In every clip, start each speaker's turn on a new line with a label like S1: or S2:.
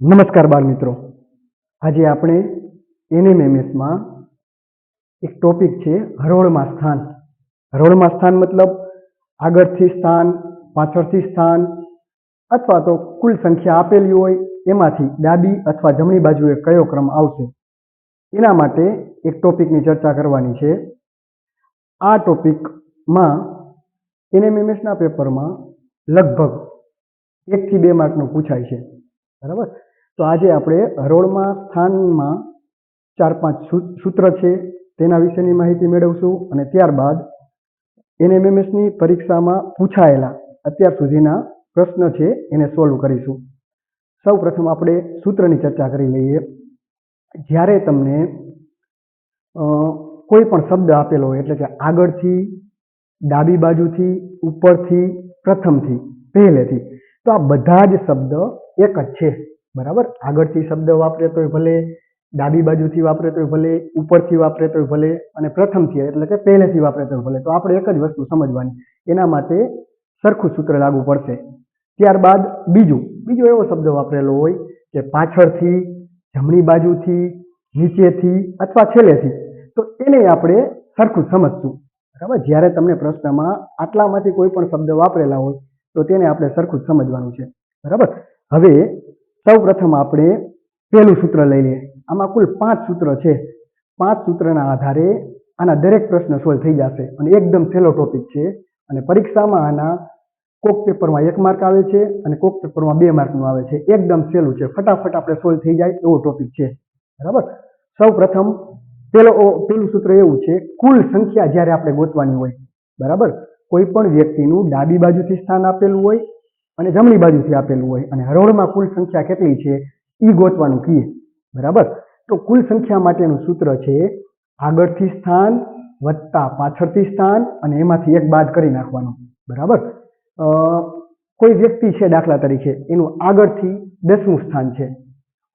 S1: નમસ્કાર બાળ મિત્રો. આજે આપણે એનએમએમએસમાં એક ટોપિક છે હરોળમાં સ્થાન. હરોળમાં સ્થાન મતલબ આગળથી સ્થાન, પાછળથી સ્થાન અથવા તો કુલ સંખ્યા આપેલી હોય એમાંથી ડાબી અથવા જમણી બાજુએ કયો ક્રમ આવશે? એના માટે એક ટોપિકની ચર્ચા કરવાની છે. આ ટોપિકમાં એનએમએમએસના પેપરમાં લગભગ એકથી બે માર્કનું પૂછાય છે. બરાબર? તો આજે આપણે હરોળમાં સ્થાનમાં ચાર પાંચ સૂત્ર છે, તેના વિશેની માહિતી મેળવશું અને ત્યારબાદ એનએમએમએસની પરીક્ષામાં પૂછાયેલા અત્યાર સુધીના પ્રશ્ન છે, એને સોલ્વ કરીશું. સૌ પ્રથમ આપણે સૂત્રની ચર્ચા કરી લઈએ. જ્યારે તમને કોઈ પણ શબ્દ આપેલો હોય, એટલે કે આગળથી, ડાબી બાજુથી, ઉપરથી, પ્રથમથી, પહેલેથી, તો આ બધા જ શબ્દ એક જ છે. બરાબર? આગળથી શબ્દ વાપરે તોય ભલે, ડાબી બાજુથી વાપરે તોય ભલે, ઉપરથી વાપરે તોય ભલે અને પ્રથમથી એટલે કે પહેલેથી વાપરે તોય ભલે. તો આપણે એક જ વસ્તુ સમજવાની. એના માટે સરખું સૂત્ર લાગુ પડશે. ત્યારબાદ બીજું, બીજો એવો શબ્દ વાપરેલો હોય કે પાછળથી, જમણી બાજુથી, નીચેથી અથવા છેલ્લેથી. તો એને આપણે સરખું સમજશું. બરાબર? જ્યારે તમને પ્રશ્નમાં આટલામાંથી કોઈ પણ શબ્દ વાપરેલા હોય, તો તેને આપણે સરખું જ સમજવાનું છે. બરાબર? હવે સૌ પ્રથમ આપણે પહેલું સૂત્ર લઈ લઈએ. આમાં કુલ પાંચ સૂત્ર છે. પાંચ સૂત્રના આધારે આના દરેક પ્રશ્ન સોલ્વ થઈ જશે અને એકદમ સહેલો ટોપિક છે. અને પરીક્ષામાં આના કોક પેપરમાં એક માર્ક આવે છે અને કોક પેપરમાં બે માર્કનું આવે છે. એકદમ સહેલું છે. ફટાફટ આપણે સોલ્વ થઈ જાય એવો ટોપિક છે. બરાબર? સૌ પ્રથમ પેલો પેલું સૂત્ર એવું છે, કુલ સંખ્યા જ્યારે આપણે ગોતવાની હોય, બરાબર? કોઈ પણ વ્યક્તિનું ડાબી બાજુથી સ્થાન આપેલું હોય અને જમણી બાજુથી આપેલું હોય અને હરોળમાં કુલ સંખ્યા કેટલી છે? એ ગોતવાનું કહીએ બરાબર? તો કુલ સંખ્યા માટેનું સૂત્ર છે આગળથી સ્થાન વત્તા પાછળથી સ્થાન અને એમાંથી એક બાદ કરી નાખવાનું. બરાબર? કોઈ વ્યક્તિ છે દાખલા તરીકે, એનું આગળથી દસમું સ્થાન છે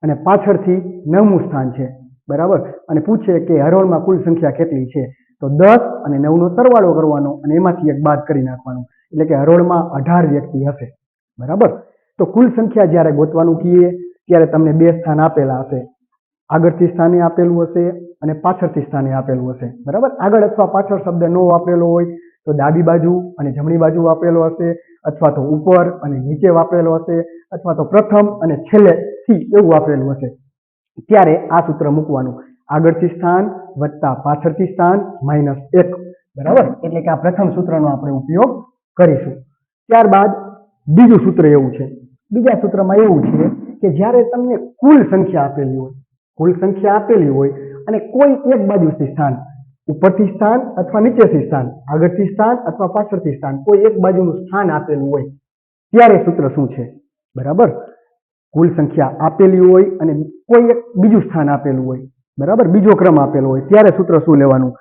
S1: અને પાછળથી નવમું સ્થાન છે. બરાબર? અને પૂછે કે હરોળમાં કુલ સંખ્યા કેટલી છે? તો દસ અને નવનો સરવાળો કરવાનો અને એમાંથી એક બાદ કરી નાખવાનું. એટલે કે હરોળમાં અઢાર વ્યક્તિ હશે. બરાબર? તો કુલ સંખ્યા જ્યારે ગોતવાનું કહીએ ત્યારે તમને બે સ્થાન આપેલા હશે. આગળથી સ્થાને આપેલું હશે અને પાછળથી સ્થાને આપેલું હશે. બરાબર? આગળ અથવા પાછળ શબ્દ નો વાપરેલો હોય તો ડાબી બાજુ અને જમણી બાજુ વાપરેલો હશે અથવા તો ઉપર અને નીચે વાપરેલો હશે અથવા તો પ્રથમ અને છેલ્લેથી એવું વાપરેલું હશે. ત્યારે આ સૂત્ર મૂકવાનું. આગળથી સ્થાન વત્તા પાછળથી સ્થાન માઇનસ એક. બરાબર? એટલે કે આ પ્રથમ સૂત્રનો આપણે ઉપયોગ કરીશું. ત્યારબાદ બીજું સૂત્ર એવું છે. બીજા સૂત્રમાં એવું છે કે જ્યારે તમને કુલ સંખ્યા આપેલી હોય, કુલ સંખ્યા આપેલી હોય અને કોઈ એક બાજુથી સ્થાન, ઉપરથી સ્થાન અથવા નીચેથી સ્થાન, આગળથી સ્થાન અથવા પાછળથી સ્થાન, કોઈ એક બાજુનું સ્થાન આપેલું હોય, ત્યારે સૂત્ર શું છે? બરાબર? કુલ સંખ્યા આપેલી હોય અને કોઈ એક બીજું સ્થાન આપેલું હોય, બરાબર? બીજો ક્રમ આપેલો હોય, ત્યારે સૂત્ર શું લેવાનું?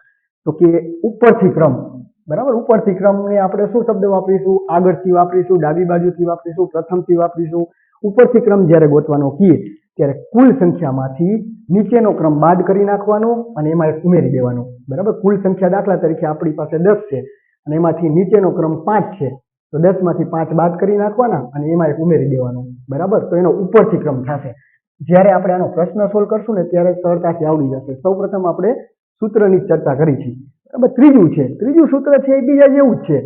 S1: તો કે ઉપરથી ક્રમ. બરાબર? ઉપરથી ક્રમને આપણે શું શબ્દ વાપરીશું? આગળથી વાપરીશું, ડાબી બાજુથી વાપરીશું, પ્રથમથી વાપરીશું. ઉપરથી ક્રમ જ્યારે ગોતવાનો કીએ, ત્યારે કુલ સંખ્યામાંથી નીચેનો ક્રમ બાદ કરી નાખવાનો અને એમાં ઉમેરી દેવાનો. બરાબર? કુલ સંખ્યા દાખલા તરીકે આપણી પાસે દસ છે અને એમાંથી નીચેનો ક્રમ પાંચ છે. તો દસમાંથી પાંચ બાદ કરી નાખવાના અને એમાં એક ઉમેરી દેવાનો. બરાબર? તો એનો ઉપરથી ક્રમ થશે. જ્યારે આપણે આનો પ્રશ્ન સોલ્વ કરશું ને ત્યારે સરળતાથી આવડી જશે. સૌપ્રથમ આપણે સૂત્રની ચર્ચા કરી છે બરાબર ત્રીજું છે. ત્રીજું સૂત્ર છે એ બીજા જેવું જ છે.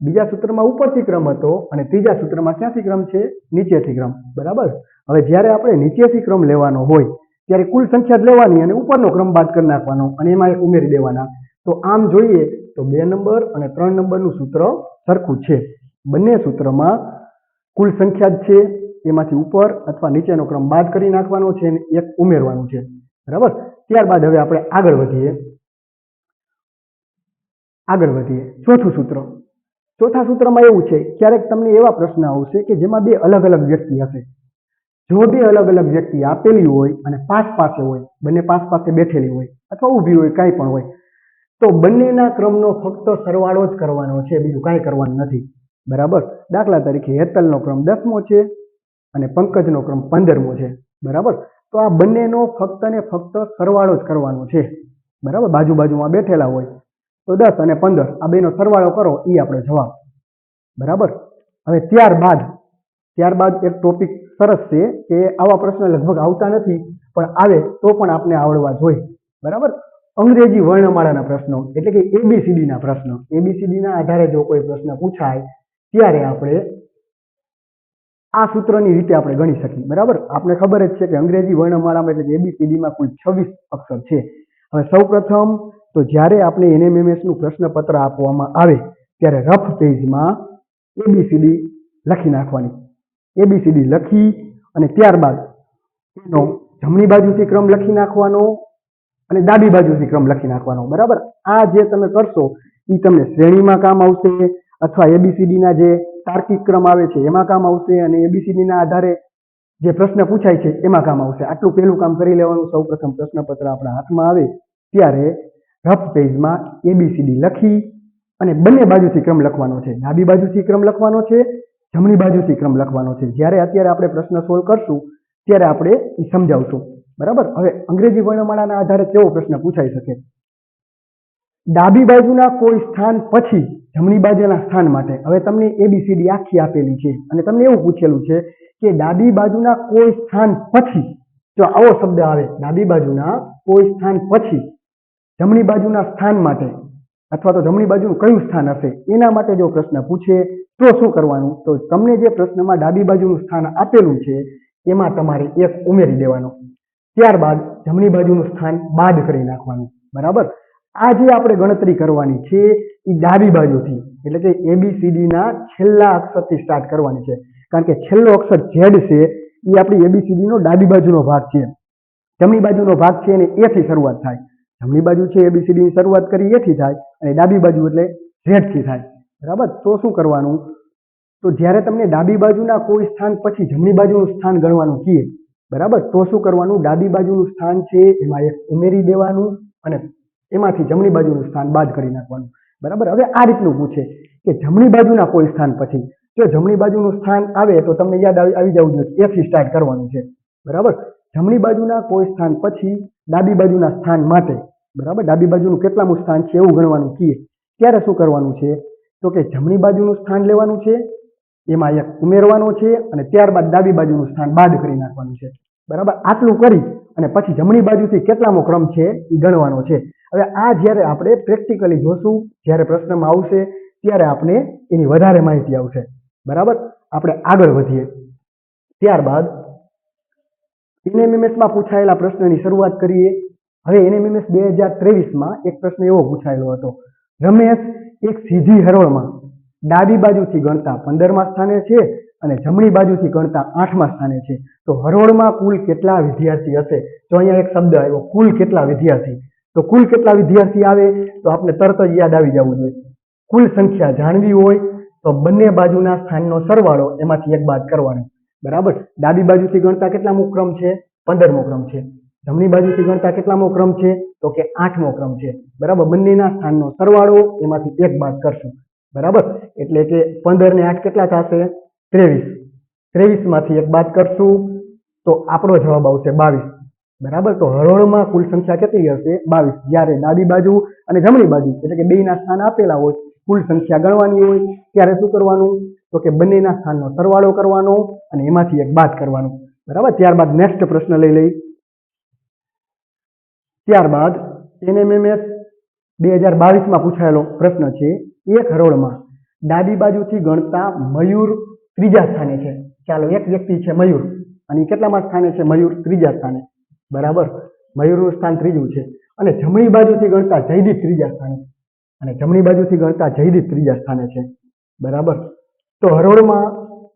S1: બીજા સૂત્રમાં ઉપરથી ક્રમ હતો અને ત્રીજા સૂત્રમાં ક્યાંથી ક્રમ છે, નીચેથી ક્રમ. બરાબર? હવે જ્યારે આપણે નીચેથી ક્રમ લેવાનો હોય, ત્યારે કુલ સંખ્યા જ લેવાની અને ઉપરનો ક્રમ બાદ કરી નાખવાનો અને એમાં ઉમેરી દેવાના. તો આમ જોઈએ તો બે નંબર અને ત્રણ નંબરનું સૂત્ર સરખું છે. બંને સૂત્રમાં કુલ સંખ્યા જ છે, એમાંથી ઉપર અથવા નીચેનો ક્રમ બાદ કરી નાખવાનો છે અને એક ઉમેરવાનું છે. બરાબર? ત્યારબાદ હવે આપણે આગળ વધીએ. આગળ વધીએ. ચોથું સૂત્ર. ચોથા સૂત્રમાં એવું છે, ક્યારેક તમને એવા પ્રશ્ન આવશે કે જેમાં બે અલગ અલગ વ્યક્તિ હશે. જો બે અલગ અલગ વ્યક્તિ આપેલી હોય અને પાસ પાસે હોય, બંને પાસ પાસે બેઠેલી હોય અથવા ઊભી હોય, કાંઈ પણ હોય, તો બંનેના ક્રમનો ફક્ત સરવાળો જ કરવાનો છે, બીજું કાંઈ કરવાનું નથી. બરાબર? દાખલા તરીકે હેતલનો ક્રમ દસમો છે અને પંકજનો ક્રમ પંદરમો છે. બરાબર? તો આ બંનેનો ફક્ત ને ફક્ત સરવાળો જ કરવાનો છે. બરાબર? બાજુ બાજુમાં બેઠેલા હોય તો દસ અને પંદર. આ બેનો સરવાળો કરો એ આપણો જવાબ. બરાબર? હવે ત્યારબાદ ત્યારબાદ એક ટોપિક સરસ છે કે આવા પ્રશ્ન લગભગ આવતા નથી, પણ આવે તો પણ આપણે આવડવા જોઈએ. બરાબર? અંગ્રેજી વર્ણમાળાના પ્રશ્નો, એટલે કે એબીસીડીના પ્રશ્નો. એબીસીડીના આધારે જો કોઈ પ્રશ્ન પૂછાય, ત્યારે આપણે આ સૂત્રની રીતે આપણે ગણી શકીએ. બરાબર? આપણે ખબર જ છે કે અંગ્રેજી વર્ણમાળામાં એટલે કે એબીસીડીમાં કુલ છવ્વીસ અક્ષર છે. હવે સૌપ્રથમ તો જ્યારે આપણે એનએમએમએસનું પ્રશ્નપત્ર આપવામાં આવે, ત્યારે રફ પેજમાં એબીસીડી લખી નાખવાની. એબીસીડી લખી અને ત્યારબાદ એનો જમણી બાજુથી ક્રમ લખી નાખવાનો અને ડાબી બાજુથી ક્રમ લખી નાખવાનો. બરાબર? આ જે તમે કરશો એ તમને શ્રેણીમાં કામ આવશે અથવા એબીસીડીના જે તાર્કિક ક્રમ આવે છે, એમાં કામ આવશે અને એબીસીડીના આધારે જે પ્રશ્ન પૂછાય છે, એમાં કામ આવશે. આટલું પહેલું કામ કરી લેવાનું. સૌપ્રથમ પ્રશ્નપત્ર આપણા હાથમાં આવે, ત્યારે રફ પેજમાં એબીસીડી લખી અને બંને બાજુથી ક્રમ લખવાનો છે. ડાબી બાજુથી ક્રમ લખવાનો છે, જમણી બાજુથી ક્રમ લખવાનો છે. જ્યારે અત્યારે આપણે પ્રશ્ન સોલ્વ કરશું, ત્યારે આપણે એ સમજાવશું. બરાબર? હવે અંગ્રેજી વર્ણમાળાના આધારે કેવો પ્રશ્ન પૂછાઈ શકે? ડાબી બાજુના કોઈ સ્થાન પછી જમણી બાજુના સ્થાન માટે. હવે તમને એબીસીડી આખી આપેલી છે. અને તમને એવું પૂછેલું છે કે ડાબી બાજુના કોઈ સ્થાન પછી, જો આવો શબ્દ આવે, ડાબી બાજુના કોઈ સ્થાન પછી જમણી બાજુના સ્થાન માટે અથવા તો જમણી બાજુનું કયું સ્થાન હશે, એના માટે જો પ્રશ્ન પૂછે, તો શું કરવાનું? તો તમને જે પ્રશ્નમાં ડાબી બાજુનું સ્થાન આપેલું છે, એમાં તમારે એક ઉમેરી દેવાનું. ત્યારબાદ જમણી બાજુનું સ્થાન બાદ કરી નાખવાનું. બરાબર? આ જે આપણે ગણતરી કરવાની છે, એ ડાબી બાજુથી, એટલે કે એબીસીડીના છેલ્લા અક્ષરથી સ્ટાર્ટ કરવાની છે. કારણ કે છેલ્લો અક્ષર ઝેડ છે, એ આપણી એબીસીડીનો ડાબી બાજુનો ભાગ છે. જમણી બાજુનો ભાગ છે અને એથી શરૂઆત થાય. જમણી બાજુ છે એબીસીડીની શરૂઆત કરી, એથી થાય અને ડાબી બાજુ એટલે ઝેડથી થાય. બરાબર? તો શું કરવાનું? તો જ્યારે તમને ડાબી બાજુના કોઈ સ્થાન પછી જમણી બાજુનું સ્થાન ગણવાનું કહીએ બરાબર? તો શું કરવાનું? ડાબી બાજુનું સ્થાન છે, એમાં એક ઉમેરી દેવાનું અને એમાંથી જમણી બાજુનું સ્થાન બાદ કરી નાખવાનું. બરાબર? હવે આ રીતનું પૂછે કે જમણી બાજુના કોઈ સ્થાન પછી, જો જમણી બાજુનું સ્થાન આવે તો તમને યાદ આવી જવું જોઈએ એથી સ્ટાર્ટ કરવાનું છે. બરાબર? જમણી બાજુના કોઈ સ્થાન પછી ડાબી બાજુના સ્થાન માટે, બરાબર? ડાબી બાજુનું કેટલામું સ્થાન છે એવું ગણવાનું કીએ. ત્યારે શું કરવાનું છે? તો કે જમણી બાજુનું સ્થાન લેવાનું છે, એમાં એક ઉમેરવાનો છે અને ત્યારબાદ ડાબી બાજુનું સ્થાન બાદ કરી નાખવાનું છે. બરાબર? આટલું કરી અને પછી જમણી બાજુથી કેટલામો ક્રમ છે એ ગણવાનો છે. હવે આ જ્યારે આપણે પ્રેક્ટિકલી જોશું, જ્યારે પ્રશ્નમાં આવશે, ત્યારે આપણે એની વધારે માહિતી આવશે. બરાબર? આપણે આગળ વધીએ. ત્યારબાદ એનએમએમએસમાં પૂછાયેલા પ્રશ્નની શરૂઆત કરીએ. હવે એનએમએમએસ બે હજાર ત્રેવીસમાં એક પ્રશ્ન એવો પૂછાયેલો હતો. રમેશ એક સીધી હરોળમાં, ડાબી બાજુથી ગણતા પંદરમા સ્થાને છે અને જમણી બાજુથી ગણતા આઠમા સ્થાને છે. તો હરોળમાં કુલ કેટલા વિદ્યાર્થી હશે? તો અહીંયા એક શબ્દ આવ્યો, કુલ કેટલા વિદ્યાર્થી? તો કુલ કેટલા વિદ્યાર્થી આવે? તો આપણે તરત જ યાદ આવી જવું જોઈએ. કુલ સંખ્યા જાણવી હોય તો બંને બાજુના સ્થાનનો સરવાળો એમાંથી એક બાદ કરવાનો. બરાબર? ડાબી બાજુથી ગણતા કેટલામો ક્રમ છે? પંદરમો ક્રમ છે. જમણી બાજુથી ગણતા કેટલામો ક્રમ છે? તો કે આઠમો ક્રમ છે. બરાબર? બંનેના સ્થાનનો સરવાળો એમાંથી એક બાદ કરશું. બરાબર? એટલે કે પંદર ને આઠ કેટલા થશે? ત્રેવીસ. ત્રેવીસમાંથી એક બાદ કરશું તો આપણો જવાબ આવશે બાવીસ. બરાબર? તો હરોળમાં કુલ સંખ્યા કેટલી હશે? બાવીસ. જ્યારે ડાબી બાજુ અને જમણી બાજુ એટલે કે બેયના સ્થાન આપેલા હોય કુલ સંખ્યા ગણવાની હોય, ત્યારે શું કરવાનું? તો કે બંનેના સ્થાનનો સરવાળો કરવાનો અને એમાંથી એક બાદ કરવાનું. બરાબર? ત્યારબાદ નેક્સ્ટ પ્રશ્ન લઈ લઈ. ત્યારબાદ એનએમએમએસ બે હજાર બાવીસમાં પૂછાયેલો પ્રશ્ન છે, એક હરોળમાં ડાબી બાજુથી ગણતા મયુર ત્રીજા સ્થાને છે. ચાલો, એક વ્યક્તિ છે મયુર, અને કેટલામાં સ્થાને છે? મયુર ત્રીજા સ્થાને. બરાબર? મયુરનું સ્થાન ત્રીજું છે. અને જમણી બાજુથી ગણતા જયદીપ ત્રીજા સ્થાને. અને જમણી બાજુથી ગણતા જયદીપ ત્રીજા સ્થાને છે. બરાબર? તો હરોળમાં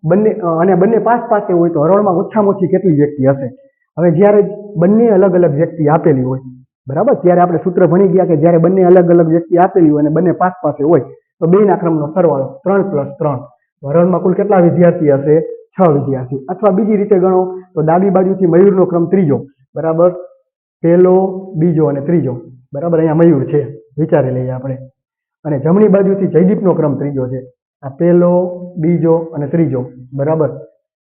S1: બંને અને બંને પાસ પાસે હોય તો હરોળમાં ઓછામાં ઓછી કેટલી વ્યક્તિ હશે? હવે જ્યારે બંને અલગ અલગ વ્યક્તિ આપેલી હોય, બરાબર? ત્યારે આપણે સૂત્ર ભણી ગયા કે જ્યારે બંને અલગ અલગ વ્યક્તિ આપેલી હોય અને બંને પાસ પાસે હોય, તો બેના ક્રમનો સરવાળો ત્રણ પ્લસ ત્રણ. હરોળમાં કુલ કેટલા વિદ્યાર્થી હશે? છ વિદ્યાર્થી. અથવા બીજી રીતે ગણો, તો ડાબી બાજુથી મયુરનો ક્રમ ત્રીજો. બરાબર? પહેલો, બીજો અને ત્રીજો. બરાબર? અહીંયા મયુર છે. વિચારી લઈએ આપણે. અને જમણી બાજુથી જયદીપનો ક્રમ ત્રીજો છે. આ પહેલો, બીજો અને ત્રીજો. બરાબર?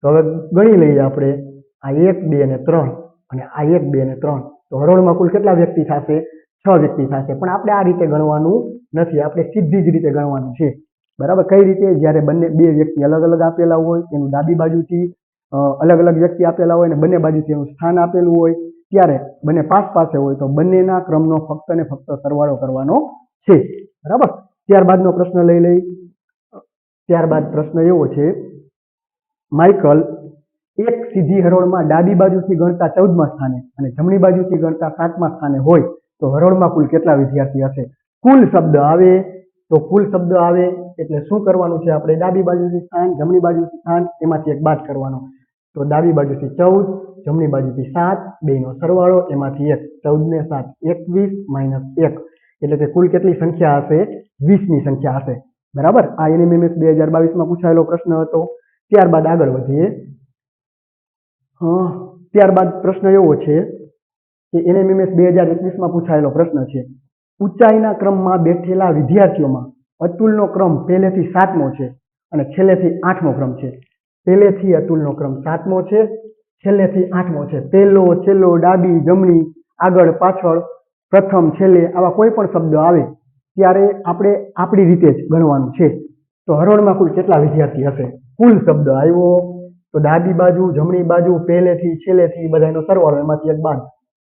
S1: તો હવે ગણી લઈએ આપણે. આ એક, બે અને ત્રણ. અને આ એક, બે અને ત્રણ. તો હરોળમાં કુલ કેટલા વ્યક્તિ થશે? છ વ્યક્તિ થશે. પણ આપણે આ રીતે ગણવાનું નથી. આપણે સીધી જ રીતે ગણવાનું છે. બરાબર? કઈ રીતે? જ્યારે બંને, બે વ્યક્તિ અલગ અલગ આપેલા હોય, એનું ડાબી બાજુથી અલગ અલગ વ્યક્તિ આપેલા હોય અને બંને બાજુથી એનું સ્થાન આપેલું હોય ત્યારે બંને પાસ પાસે હોય તો બંનેના ક્રમનો ફક્ત ને ફક્ત સરવાળો કરવાનો છે. બરાબર? ત્યારબાદનો પ્રશ્ન લઈ લઈ. ત્યારબાદ પ્રશ્ન એવો છે. માઇકલ એક સીધી હરોળમાં ડાબી બાજુથી ગણતા ચૌદમા સ્થાને અને જમણી બાજુથી ગણતા સાતમા સ્થાને હોય તો હરોળમાં કુલ કેટલા વિદ્યાર્થી હશે? કુલ શબ્દ આવે તો કુલ શબ્દ આવે. એટલે શું કરવાનું છે આપણે? ડાબી બાજુથી સ્થાન, જમણી બાજુથી સ્થાન, એમાંથી એક બાદ કરવાનો. તો ડાબી બાજુથી ચૌદ, જમણી બાજુથી સાત, બેનો સરવાળો, એમાંથી એક ચૌદ ને સાત, એકવીસ, માઇનસ એક. એટલે કે કુલ કેટલી સંખ્યા હશે? વીસની સંખ્યા હશે. બરાબર? આ એનએમએમએસ બે હજાર બાવીસમાં પૂછાયેલો પ્રશ્ન હતો. ત્યારબાદ આગળ વધીએ. ત્યારબાદ પ્રશ્ન એવો છે કે એનએમએમએસ બે હજાર એકવીસમાં પૂછાયેલો પ્રશ્ન છે. ઊંચાઈના ક્રમમાં બેઠેલા વિદ્યાર્થીઓમાં અતુલનો ક્રમ પહેલેથી સાતમો છે અને છેલ્લેથી આઠમો ક્રમ છે. પહેલેથી અતુલનો ક્રમ સાતમો છે, છેલ્લેથી આઠમો છે. પહેલો, છેલ્લો, ડાબી, જમણી, આગળ, પાછળ, પ્રથમ, છેલ્લે આવા કોઈ પણ શબ્દ આવે ત્યારે આપણે આપણી રીતે જ ગણવાનું છે. તો હરોળમાં કુલ કેટલા વિદ્યાર્થી હશે? કુલ શબ્દ આવ્યો. તો ડાબી બાજુ, જમણી બાજુ, પહેલેથી, છેલ્લેથી બધાનો સરવાળો એમાંથી એક બાદ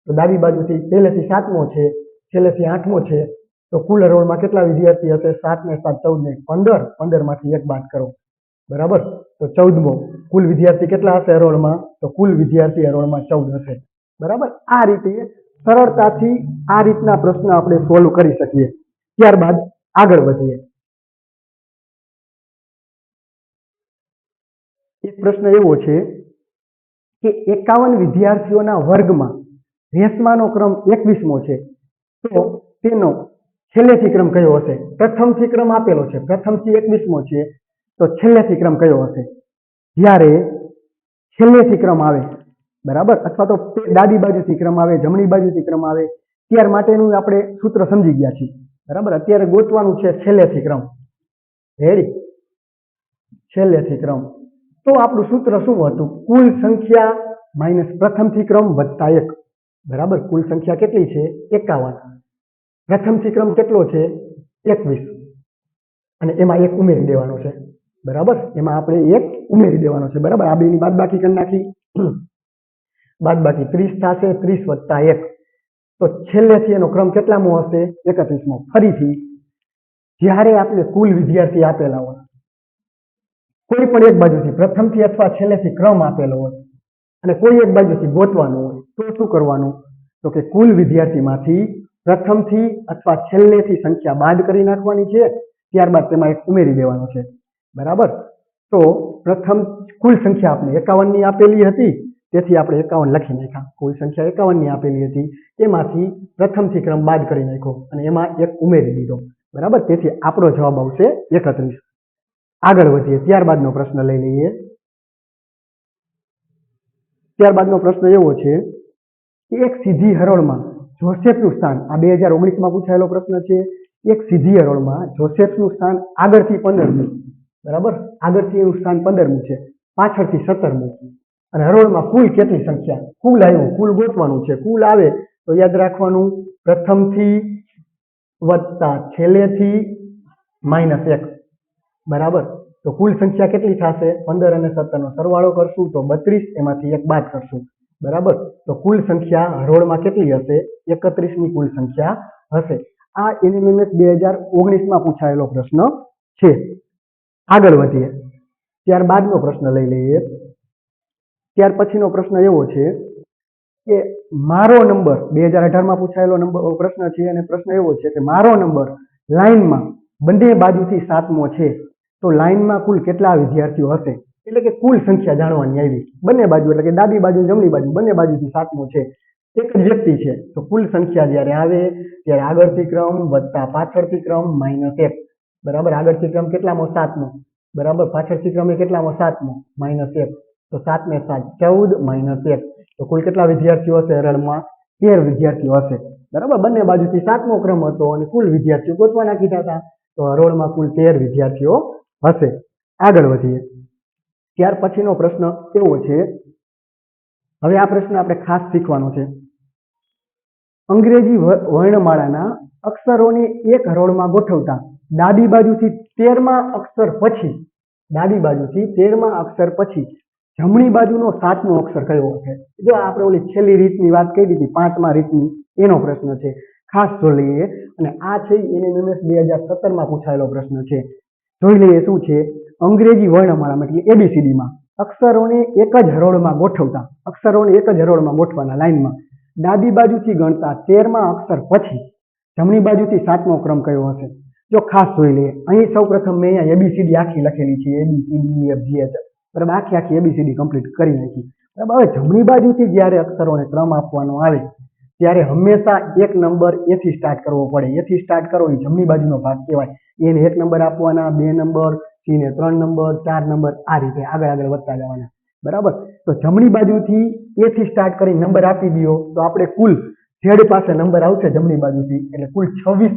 S1: તો ડાબી બાજુથી પહેલેથી સાતમો છે, છેલ્લેથી આઠમો છે. તો કુલ હરોળમાં કેટલા વિદ્યાર્થી હશે? સાત ને સાત, ચૌદ ને પંદર. પંદરમાંથી એક બાદ કરો. બરાબર? તો ચૌદમો, કુલ વિદ્યાર્થી કેટલા હશે એરોળમાં? તો કુલ વિદ્યાર્થી એરોળમાં ચૌદ હશે. બરાબર? આ રીતે સરળતાથી આ રીતના પ્રશ્ન આપણે સોલ્વ કરી શકીએ. ત્યારબાદ આગળ વધીએ. એક પ્રશ્ન એવો છે કે એકાવન વિદ્યાર્થીઓના વર્ગમાં રેશમાનો ક્રમ એકવીસમો છે. તો તેનો છેલ્લેથી ક્રમ કયો હશે? પ્રથમથી ક્રમ આપેલો છે. પ્રથમથી એકવીસમો છે. તો છેલ્લેથી ક્રમ કયો હશે? જ્યારે છેલ્લેથી ક્રમ આવે, બરાબર? અથવા તો ડાબી બાજુથી ક્રમ આવે, જમણી બાજુથી ક્રમ આવે, ત્યાર માટેનું આપણે સૂત્ર સમજી ગયા છીએ. બરાબર? અત્યારે ગોતવાનું છે છેલ્લેથી ક્રમ. રેડી છેલ્લેથી ક્રમ. તો આપણું સૂત્ર શું હતું? કુલ સંખ્યા માઇનસ પ્રથમથી ક્રમ વત્તા એક. બરાબર? કુલ સંખ્યા કેટલી છે? એકાવન. પ્રથમથી ક્રમ કેટલો છે? એકવીસ. અને એમાં એક ઉમેરી દેવાનો છે. બરાબર? એમાં આપણે એક ઉમેરી દેવાનો છે, બરાબર? આ બેની બાદ બાકી કરી નાખી. બાદ બાકી ત્રીસ થશે, ત્રીસ વત્તા એક. તો છેલ્લેથી એનો ક્રમ કેટલામો હશે? એકત્રીસમો. ફરીથી, જ્યારે આપણે કુલ વિદ્યાર્થી આપેલા હોય, કોઈ પણ એક બાજુથી, પ્રથમથી અથવા છેલ્લેથી ક્રમ આપેલો હોય, અને કોઈ એક બાજુથી ગોતવાનું હોય, તો શું કરવાનું? તો કે કુલ વિદ્યાર્થીમાંથી પ્રથમથી અથવા છેલ્લેથી સંખ્યા બાદ કરી નાખવાની છે. ત્યારબાદ તેમાં એક ઉમેરી દેવાનો છે. બરાબર? તો પ્રથમ કુલ સંખ્યા આપણે એકાવનની આપેલી હતી, તેથી આપણે એકાવન લખી નાખ્યા. કુલ સંખ્યા એકાવનની આપેલી હતી. એમાંથી પ્રથમથી ક્રમ બાદ કરી નાખ્યો અને એમાં એક ઉમેરી દીધો. બરાબર? તેથી આપણો જવાબ આવશે એકત્રીસ. આગળ વધીએ. ત્યારબાદનો પ્રશ્ન લઈ લઈએ. ત્યારબાદનો પ્રશ્ન એવો છે કે એક સીધી હરોળમાં જોસેફનું સ્થાન, આ બે હજાર ઓગણીસમાં પૂછાયેલો પ્રશ્ન છે, એક સીધી હરોળમાં જોસેફનું સ્થાન આગળથી પંદરમું બરાબર? આગળથી એનું સ્થાન પંદરમું છે, પાછળથી સત્તરમું. અને હરોળમાં કુલ કેટલી સંખ્યા? કુલ આવ્યું, કુલ ગોતવાનું છે, કુલ આવે તો યાદ રાખવાનું, પ્રથમથી વત્તા છેલ્લેથી માઇનસ એક. બરાબર? તો કુલ સંખ્યા કેટલી થશે? પંદર અને સત્તરનો સરવાળો કરશું તો બત્રીસ, એમાંથી એક બાદ કરશું. બરાબર? તો કુલ સંખ્યા હરોળમાં કેટલી હશે? એકત્રીસની કુલ સંખ્યા હશે. આ એનએમએમએસ બે હજાર ઓગણીસમાં પૂછાયેલો પ્રશ્ન છે. આગળ વધીએ. ત્યારબાદનો પ્રશ્ન લઈ લઈએ. ત્યાર પછીનો પ્રશ્ન એવો છે કે મારો નંબર, બે હજાર અઢારમાં પૂછાયેલો નંબર પ્રશ્ન છે અને પ્રશ્ન એવો છે કે મારો નંબર લાઇનમાં બંને બાજુથી સાતમો છે, તો લાઇનમાં કુલ કેટલા વિદ્યાર્થીઓ હશે? એટલે કે કુલ સંખ્યા જાણવાની આવી. બંને બાજુ, એટલે કે ડાબી બાજુ જમણી બાજુ, બંને બાજુથી સાતમો છે. એક જ વ્યક્તિ છે, તો કુલ સંખ્યા જ્યારે આવે, ત્યારે આગળથી ક્રમ વત્તા પાછળથી ક્રમ માઇનસ એક. બરાબર? આગળથી ક્રમ કેટલામો? સાતમો. બરાબર? પાછળથી ક્રમ એ કેટલામો? સાતમો. માઇનસ એક. તો સાત ને સાત. ચૌદ માઇનસ એક. તો કુલ કેટલા વિદ્યાર્થીઓ હશે? હરણમાં તેર વિદ્યાર્થીઓ હશે. બરાબર? બંને બાજુથી સાતમો ક્રમ હતો અને કુલ વિદ્યાર્થીઓ ગોતવાના કીધા હતા. તો હરોળમાં કુલ તેર વિદ્યાર્થીઓ હશે. આગળ વધીએ. ત્યાર પછીનો પ્રશ્ન એવો છે? હવે આ પ્રશ્ન આપણે ખાસ શીખવાનો છે. અંગ્રેજી વર્ણમાળાના અક્ષરોને એક હરોળમાં ગોઠવતા ડાબી બાજુથી તેરમા અક્ષર પછી, ડાબી બાજુથી તેરમા અક્ષર પછી જમણી બાજુનો સાતમો અક્ષર કયો છે જો આપણે ઓલી છેલ્લી રીતની વાત કરી હતી, પાંચમા રીતની, એનો પ્રશ્ન છે. ખાસ જોઈ લઈએ, અને આ છે એનએમએમએસ બે હજાર સત્તરમાં પૂછાયેલો પ્રશ્ન છે. જોઈ લઈએ શું છે? અંગ્રેજી વર્ણમાળામાં એટલે એબીસીડીમાં અક્ષરોને એક જ હરોળમાં ગોઠવતા, અક્ષરોને એક જ હરોળમાં ગોઠવાના લાઈનમાં ડાબી બાજુથી ગણતા તેરમા અક્ષર પછી જમણી બાજુથી સાતમો ક્રમ કયો હશે? જો ખાસ જોઈ લઈએ. અહીં સૌ પ્રથમ મેં અહીંયા એબીસીડી આખી લખેલી છે. એબીસીડી એફ જી એચ બરાબર, આખી આખી એબીસીડી કમ્પ્લીટ કરી નાખી. બરાબર, હવે જમણી બાજુથી જ્યારે અક્ષરોને ક્રમ આપવાનો આવે, ત્યારે હંમેશા એક નંબર એથી સ્ટાર્ટ કરવો પડે. એથી સ્ટાર્ટ કરો એ જમણી બાજુનો ભાગ કહેવાય. એને એક નંબર આપવાના, બે નંબર સીને ત્રણ નંબર, ચાર નંબર, આ રીતે આગળ આગળ વધતા જવાના. બરાબર? તો જમણી બાજુથી એથી સ્ટાર્ટ કરી નંબર આપી દો તો આપણે કુલ ઝેડ પાસે નંબર આવશે જમણી બાજુથી. એટલે કુલ છવ્વીસ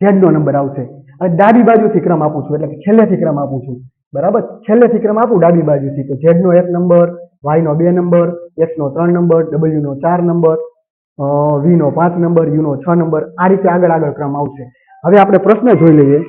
S1: ઝેડનો નંબર આવશે. અને ડાબી બાજુથી ક્રમ આપું છું. એટલે કે છેલ્લેથી ક્રમ આપું છું. બરાબર? છેલ્લેથી ક્રમ આપું ડાબી બાજુથી. તો ઝેડનો એક નંબર વાયનો બે નંબર એક્સનો ત્રણ નંબર ડબલ્યુનો ચાર નંબર વીનો પાંચ નંબર યુનો છ નંબર આ રીતે આગળ આગળ ક્રમ આવશે. હવે આપણે પ્રશ્ન જોઈ લઈએ.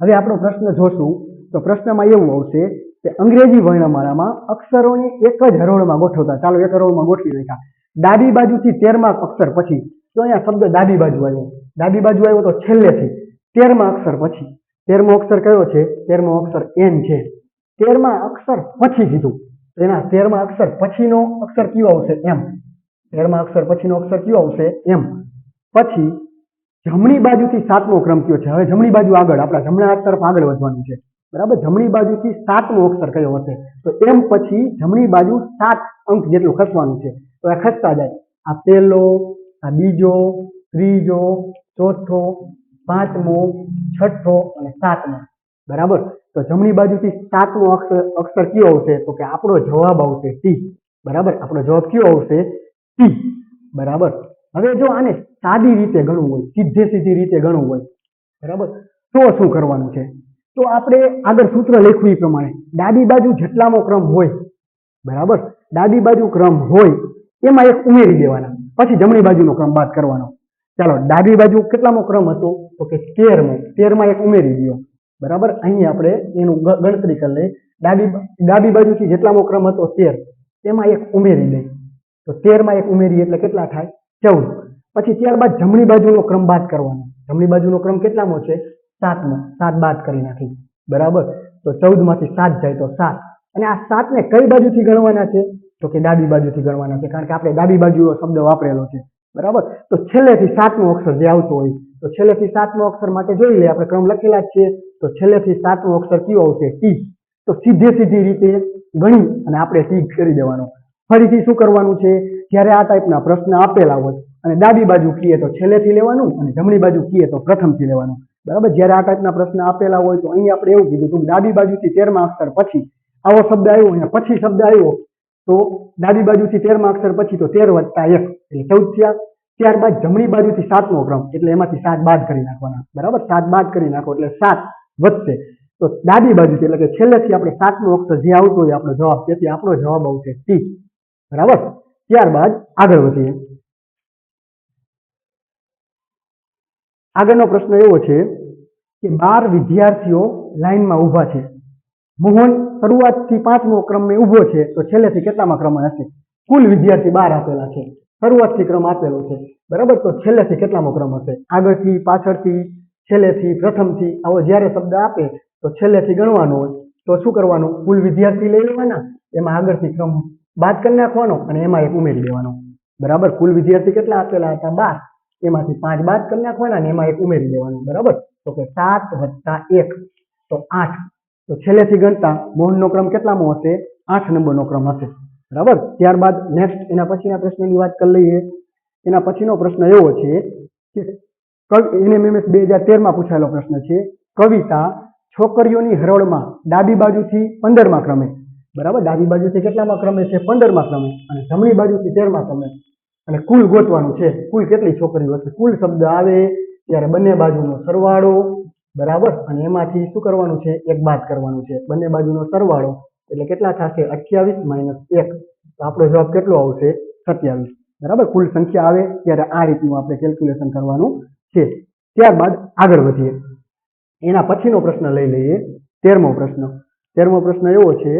S1: હવે આપણો પ્રશ્ન જોશું. તો પ્રશ્નમાં એવું આવશે કે અંગ્રેજી વર્ણમાળામાં અક્ષરોને એક જ હરોળમાં ગોઠવતા, ચાલો એક હરોળમાં ગોઠવી નાખ્યા. ડાબી બાજુથી તેરમા અક્ષર પછી, તો અહીંયા શબ્દ ડાબી બાજુ આવ્યો. ડાબી બાજુ આવ્યો તો છેલ્લેથી, તેરમા અક્ષર પછી. તેરમો અક્ષર કયો છે? તેરમો અક્ષર એન છે. તેરમા અક્ષર પછી કીધું. એના તેરમા અક્ષર પછીનો અક્ષર કયો આવશે? એમ. તેરમા અક્ષર પછીનો અક્ષર કયો આવશે? એમ. પછી જમણી બાજુથી સાતમો ક્રમ કયો છે? હવે જમણી બાજુ આગળ, આપણા જમણા તરફ આગળ વધવાનું છે. બરાબર? જમણી બાજુથી સાતમો અક્ષર કયો હશે? તો એમ પછી જમણી બાજુ સાત અંક જેટલું ખસવાનું છે. તો આ ખસતા જાય. આ પહેલો, આ બીજો, ત્રીજો, ચોથો, પાંચમો, છઠ્ઠો અને સાતમો. બરાબર? તો જમણી બાજુથી સાતમો અક્ષર અક્ષર કયો આવશે? તો કે આપણો જવાબ આવશે ટી. બરાબર? આપણો જવાબ કયો આવશે? ટી. બરાબર? હવે જો આને સાદી રીતે ગણવું હોય, સીધે સીધી રીતે ગણવું હોય, બરાબર? તો શું કરવાનું છે? તો આપણે આગળ સૂત્ર લખવું એ પ્રમાણે. ડાબી બાજુ જેટલામો ક્રમ હોય, બરાબર? ડાબી બાજુ ક્રમ હોય, એમાં એક ઉમેરી દેવાના. પછી જમણી બાજુનો ક્રમ બાદ કરવાનો. ચાલો, ડાબી બાજુ કેટલામો ક્રમ હતો? તો કે તેરમો. તેરમાં એક ઉમેરી દો બરાબર? અહીં આપણે એનું ગણતરી કરી લઈએ. ડાબી ડાબી બાજુથી જેટલામો ક્રમ હતો તેર. તેમાં એક ઉમેરી લઈ તો તેરમાં એક ઉમેરી એટલે કેટલા થાય? ચૌદ. પછી ત્યારબાદ જમણી બાજુનો ક્રમ બાદ કરવાનો. જમણી બાજુનો ક્રમ કેટલામો છે? સાતમો સાત બાદ કરી નાખી. બરાબર? તો ચૌદમાંથી સાત જાય તો સાત. અને આ સાતને કઈ બાજુથી ગણવાના છે? તો કે ડાબી બાજુથી ગણવાના છે. કારણ કે આપણે ડાબી બાજુ શબ્દ વાપરેલો છે. બરાબર? તો છેલ્લેથી સાતમો અક્ષર જે આવતો હોય, તો છેલ્લેથી સાતમો અક્ષર માટે જોઈ લઈએ. આપણે ક્રમ લખેલા જ છે. તો છેલ્લેથી સાતમો અક્ષર કયો આવશે? ટી. તો સીધે સીધી રીતે ગણી અને આપણે ટી કરી દેવાનો. ફરીથી શું કરવાનું છે? જ્યારે આ ટાઈપના પ્રશ્ન આપેલા હોય અને ડાબી બાજુ કીએ તો છેલ્લેથી લેવાનું અને જમણી બાજુ કીએ તો પ્રથમથી લેવાનું. બરાબર? જ્યારે આ ટાઈપના પ્રશ્ન આપેલા હોય તો અહીં આપણે એવું કીધું હતું ડાબી બાજુથી તેરમા અક્ષર પછી આવો શબ્દ આવ્યો અને પછી શબ્દ આવ્યો, તો ડાબી બાજુથી તેરમા અક્ષર પછી તો તેર વત્તા એક એટલે ચૌદ થયા. ત્યારબાદ જમણી બાજુથી સાતમો ક્રમ એટલે એમાંથી સાત બાદ કરી નાખવાના. બરાબર? સાત બાદ કરી નાખો એટલે સાત વધશે. તો ડાબી બાજુથી એટલે કે છેલ્લેથી આપણે સાતમો અક્ષર જે આવતો હોય આપણો જવાબ, તેથી આપણો જવાબ આવશે ટી. બરાબર? ત્યારબાદ આગળ વધીએ. આગળનો પ્રશ્ન એવો છે કે બાર વિદ્યાર્થીઓ લાઇનમાં ઊભા છે. મોહન શરૂઆતથી પાંચમો ક્રમે ઊભો છે, તો છેલ્લેથી કેટલામાં ક્રમ હશે? કુલ વિદ્યાર્થી બાર આપેલા છે. શરૂઆતથી ક્રમ આપેલો છે. બરાબર? તો છેલ્લેથી કેટલામો ક્રમ હશે? આગળથી, પાછળથી, છેલ્લેથી, પ્રથમથી, આવો જ્યારે શબ્દ આપે, તો છેલ્લેથી ગણવાનો હોય. તો શું કરવાનું? કુલ વિદ્યાર્થી લઈ લેવાના. એમાં આગળથી ક્રમ બાદ કરી નાખવાનો અને એમાં એક ઉમેરી દેવાનો. બરાબર? કુલ વિદ્યાર્થી કેટલા આપેલા હતા? બાર. એમાંથી પાંચ બાદ કરી નાખવાના એમાં એક ઉમેરી દેવાનું, બરાબર? તો કે સાત વત્તા એક, તો આઠ. તો છેલ્લેથી ગણતા મોહનનો ક્રમ કેટલામાં હશે? આઠ નંબરનો ક્રમ હશે. બરાબર? ત્યારબાદ નેક્સ્ટ, એના પછીના પ્રશ્નની વાત કરી લઈએ. એના પછીનો પ્રશ્ન એવો છે કે એનએમએમએસ બે હજાર તેરમાં પૂછાયેલો પ્રશ્ન છે, કવિતા છોકરીઓની હરોળમાં ડાબી બાજુથી પંદરમાં ક્રમે. બરાબર? ડાબી બાજુથી કેટલામાં ક્રમે છે? પંદરમાં ક્રમે. અને જમણી બાજુથી તેરમાં ક્રમે. અને કુલ ગોતવાનું છે. કુલ કેટલી છોકરીઓ હશે કુલ શબ્દ આવે ત્યારે બંને બાજુનો સરવાળો બરાબર? અને એમાંથી શું કરવાનું છે? એક બાદ કરવાનું છે. બંને બાજુનો સરવાળો એટલે કેટલા થશે? અઠ્યાવીસ માઇનસ એક. તો આપણો જવાબ કેટલો આવશે? સત્યાવીસ. બરાબર? કુલ સંખ્યા આવે ત્યારે આ રીતનું આપણે કેલ્ક્યુલેશન કરવાનું છે. ત્યારબાદ આગળ વધીએ. એના પછીનો પ્રશ્ન લઈ લઈએ. તેરમો પ્રશ્ન. તેરમો પ્રશ્ન એવો છે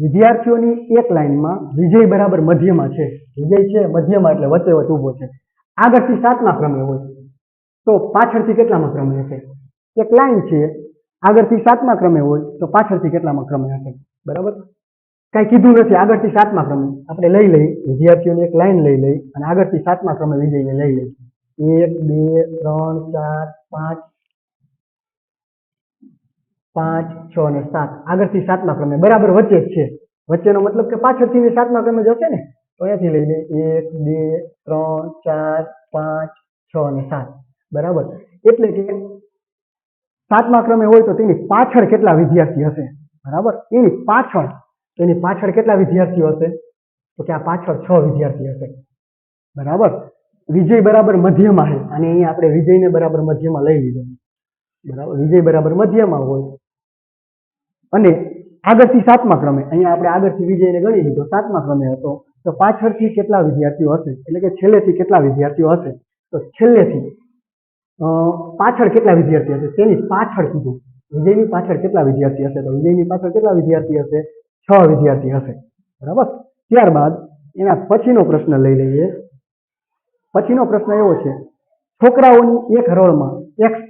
S1: વિદ્યાર્થીઓની એક લાઇનમાં વિજય બરાબર મધ્યમાં છે. વિજય છે મધ્યમાં એટલે વચ્ચે વચ્ચે ઊભો છે. આગળથી સાતમા ક્રમે હોય તો પાછળથી કેટલામાં ક્રમે હશે? એક લાઇન છે. આગળથી સાતમા ક્રમે હોય તો પાછળથી કેટલામાં ક્રમે હશે? બરાબર? કાંઈ કીધું નથી. આગળથી સાતમા ક્રમે. આપણે લઈ લઈ વિદ્યાર્થીઓની એક લાઇન લઈ લઈ અને આગળથી સાતમા ક્રમે વિજયને લઈ લઈ એક, બે, ત્રણ, ચાર, પાંચ પાંચ, છ અને સાત. આગળથી સાતમા ક્રમે. બરાબર વચ્ચે જ છે. વચ્ચેનો મતલબ કે પાછળથી સાતમા ક્રમે જશે ને, તો અહીંયાથી લઈને એક, બે, ત્રણ, ચાર, પાંચ, છ અને સાત. બરાબર? એટલે કે સાતમા ક્રમે હોય તો તેની પાછળ કેટલા વિદ્યાર્થી હશે? બરાબર? એની પાછળ એની પાછળ કેટલા વિદ્યાર્થીઓ હશે? તો કે આ પાછળ છ વિદ્યાર્થી હશે. બરાબર? વિજય બરાબર મધ્યમાં છે. અને અહીંયા આપણે વિજયને બરાબર મધ્યમાં લઈ લીધો. બરાબર? વિજય બરાબર મધ્યમાં હોય. અને આગળથી સાતમા ક્રમે, અહીંયા આપણે આગળથી વિજયને ગણી લીધો, સાતમા ક્રમે હતો. તો પાછળથી કેટલા વિદ્યાર્થીઓ હશે? એટલે કે છેલ્લેથી કેટલા વિદ્યાર્થીઓ હશે? તો છેલ્લેથી પાછળ કેટલા વિદ્યાર્થી હશે? તેની પાછળ કીધું. વિજયની પાછળ કેટલા વિદ્યાર્થી હશે? તો વિજયની પાછળ કેટલા વિદ્યાર્થી હશે? છ વિદ્યાર્થી હશે. બરાબર? ત્યારબાદ એના પછીનો પ્રશ્ન લઈ લઈએ. પછીનો પ્રશ્ન એવો છે. છોકરાઓની એક હરોળમાં એક્સ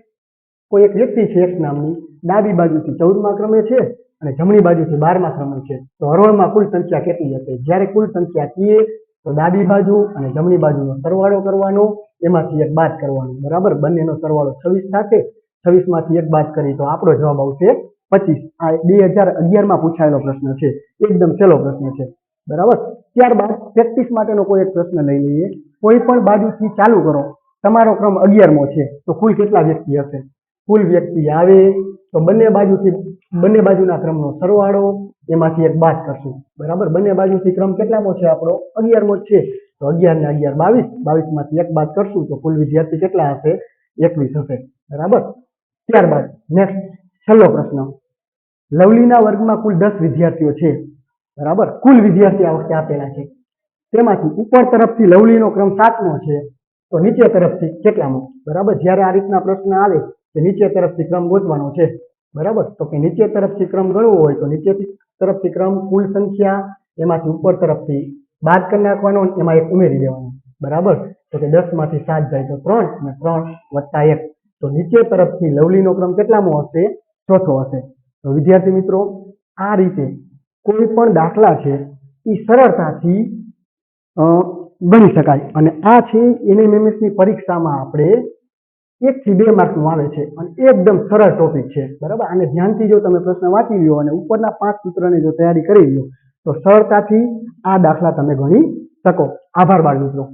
S1: કોઈ એક વ્યક્તિ છે એક્સ નામની, ડાબી બાજુથી ચૌદમા ક્રમે છે અને જમણી બાજુથી બારમા ક્રમે છે. તો હરોળમાં કુલ સંખ્યા કેટલી હશે? જ્યારે કુલ સંખ્યા કહીએ તો ડાબી બાજુ અને જમણી બાજુનો સરવાળો કરવાનો, એમાંથી એક બાદ કરવાનો. બરાબર? બંનેનો સરવાળો છવ્વીસ થશે. છવ્વીસમાંથી એક બાદ કરી, તો આપણો જવાબ આવશે પચીસ. આ બે હજાર અગિયારમાં પૂછાયેલો પ્રશ્ન છે. એકદમ સહેલો પ્રશ્ન છે. બરાબર? ત્યારબાદ પ્રેક્ટિસ માટેનો કોઈ એક પ્રશ્ન લઈ લઈએ. કોઈ પણ બાજુથી ચાલુ કરો. તમારો ક્રમ અગિયારમો છે. તો કુલ કેટલા વ્યક્તિ હશે? કુલ વ્યક્તિ આવે તો બંને બાજુથી, બંને બાજુના ક્રમનો સરવાળો એમાંથી એક બાદ કરશું. બરાબર? બંને બાજુથી ક્રમ કેટલામો છે આપણો? અગિયારમો છે. તો અગિયાર ને અગિયાર બાવીસ, બાવીસમાંથી એક બાદ કરશું તો કુલ વિદ્યાર્થી કેટલા હશે? એકવીસ હશે. બરાબર? ત્યારબાદ નેક્સ્ટ, છેલ્લો પ્રશ્ન. લવલીના વર્ગમાં કુલ દસ વિદ્યાર્થીઓ છે. બરાબર? કુલ વિદ્યાર્થી આ વખતે આપેલા છે. તેમાંથી ઉપર તરફથી લવલીનો ક્રમ સાતમો છે. તો નીચે તરફથી કેટલામો? બરાબર? જ્યારે આ રીતના પ્રશ્ન આવે કે નીચે તરફથી ક્રમ ગોતવાનો છે. બરાબર? તો કે નીચે તરફથી ક્રમ ગણવો હોય તો નીચે તરફથી ક્રમ કુલ સંખ્યા એમાંથી ઉપર તરફથી બાદ કરી નાખવાનો એમાં એક ઉમેરી દેવાનો. બરાબર? તો કે દસમાંથી સાત જાય તો ત્રણ અને ત્રણ વત્તા એક. તો નીચે તરફથી લવલીનો ક્રમ કેટલામો હશે? ચોથો હશે. તો વિદ્યાર્થી મિત્રો, આ રીતે કોઈ પણ દાખલા છે એ સરળતાથી ગણી શકાય. અને આ છે એનએમએમએસની પરીક્ષામાં આપણે એક થી બે માર્કનું આવે છે. અને એકદમ સરળ ટોપિક છે. બરાબર? અને ધ્યાનથી જો તમે પ્રશ્ન વાંચી લો અને ઉપરના પાંચ સૂત્રની જો તૈયારી કરી લો તો સરળતાથી આ દાખલા તમે ગણી શકો. આભાર બાળ મિત્રો.